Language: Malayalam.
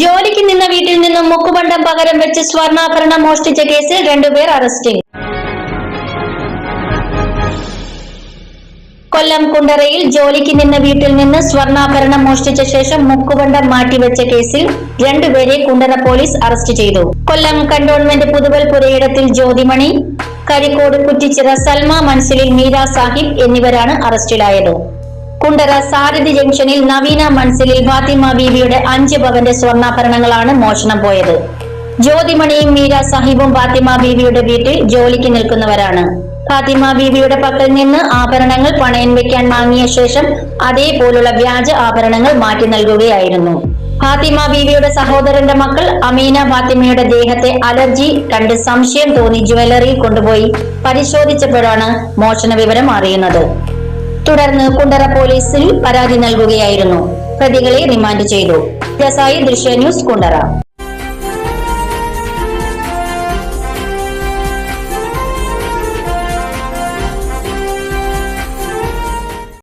ജോലിക്ക് നിന്ന വീട്ടിൽ നിന്നും മുക്കുപണ്ടം പകരം വെച്ച് സ്വർണാഭരണം മോഷ്ടിച്ച കേസിൽ രണ്ടുപേർ അറസ്റ്റിൽ കൊല്ലം കുണ്ടറയിൽ ജോലിക്ക് നിന്ന വീട്ടിൽ നിന്ന് സ്വർണാഭരണം മോഷ്ടിച്ച ശേഷം മുക്കുപണ്ടം മാറ്റിവെച്ച കേസിൽ രണ്ടുപേരെ കുണ്ടറ പോലീസ് അറസ്റ്റ് ചെയ്തു. കൊല്ലം കണ്ടോൺമെന്റ് പുതുവൽ പുരയിടത്തിൽ ജ്യോതിമണി കരിക്കോട് കുറ്റിച്ചിറ സൽമ മൻസിലിൽ മീര സാഹിബ് എന്നിവരാണ് അറസ്റ്റിലായത് കുണ്ടറ സാരഥി ജംഗ്ഷനിൽ നവീന മൺസിലിൽ ഫാത്തിമ ബീവിയുടെ അഞ്ച് പവന്റെ സ്വർണാഭരണങ്ങളാണ് മോഷണം പോയത്. ജ്യോതിമണിയും മീര സാഹിബും ഫാത്തിമ ബീവിയുടെ വീട്ടിൽ ജോലിക്ക് നിൽക്കുന്നവരാണ്. ഫാത്തിമ ബീവിയുടെ പക്കൽ നിന്ന് ആഭരണങ്ങൾ പണയം വെക്കാൻ വാങ്ങിയ ശേഷം അതേപോലുള്ള വ്യാജ ആഭരണങ്ങൾ മാറ്റി നൽകുകയായിരുന്നു. ഫാത്തിമ ബീവിയുടെ സഹോദരന്റെ മക്കൾ അമീന ഫാത്തിമയുടെ ദേഹത്തെ അലർജി കണ്ട് സംശയം തോന്നി ജ്വല്ലറിയിൽ കൊണ്ടുപോയി പരിശോധിച്ചപ്പോഴാണ് മോഷണ വിവരം അറിയുന്നത്. തുടർന്ന് കുണ്ടറ പോലീസിൽ പരാതി നൽകുകയായിരുന്നു. പ്രതികളെ റിമാൻഡ് ചെയ്തു. ദൃശ്യ ന്യൂസ് കുണ്ടറ.